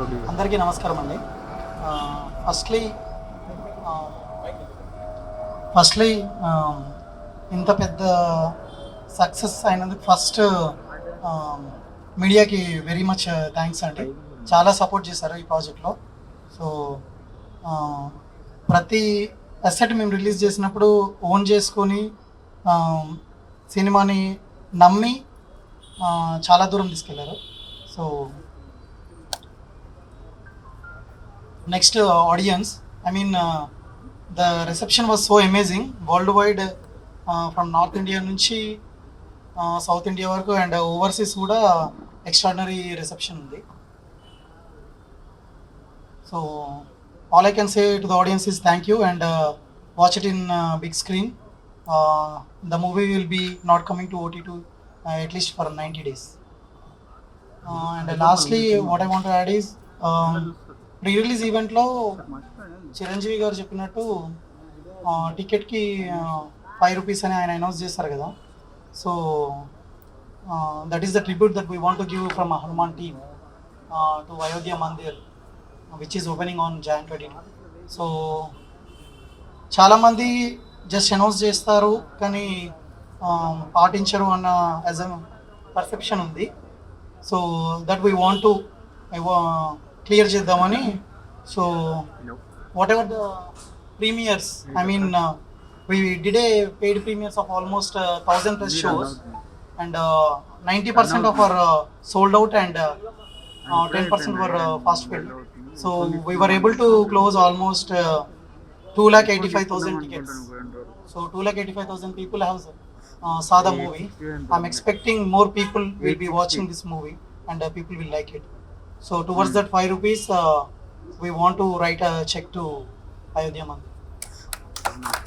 అందరికీ నమస్కారం అండి. ఫస్ట్లీ ఫస్ట్లీ ఇంత పెద్ద సక్సెస్ అయినందుకు ఫస్ట్ మీడియాకి వెరీ మచ్ థ్యాంక్స్ అండి. చాలా సపోర్ట్ చేశారు ఈ ప్రాజెక్ట్లో సో ప్రతి అసెట్ మేము రిలీజ్ చేసినప్పుడు ఓన్ చేసుకొని సినిమాని నమ్మి చాలా దూరం తీసుకెళ్ళారు. So next audience I mean the reception was so amazing world wide from north India నుంచి సౌత్ ఇండియా వరకు అండ్ ఓవర్సీస్ కూడా ఎక్స్ట్రాడినరీ రిసెప్షన్ ఉంది so all I can say to the audience is thank you and watch it in big screen the movie will be not coming to OT to at least for ninety days and lastly what I want add is pre release ఈవెంట్లో చిరంజీవి గారు చెప్పినట్టు టికెట్కి five rupees అని ఆయన announce చేస్తారు కదా. So that is the tribute that we want give from Hanuman team to Ayodhya Mandir which is opening on Jan twenty so చాలామంది just announce చేస్తారు కానీ పాటించరు అన్న యాజ్ అ పర్సెప్షన్ ఉంది. So that we want to clear చేద్దామని So, whatever the premieres, I mean, uh, we did a paid premieres of almost uh, thousand plus shows, and uh, ninety percent of our uh, sold out and uh, ten percent were fast filled. So we were able to close almost two lakh eighty five thousand tickets. So two lakh eighty five thousand people have uh, saw the movie. I'm expecting more people will be watching this movie and uh, people will like it. So towards that five rupees, uh, we want to write a check to Ayodhya Mandir.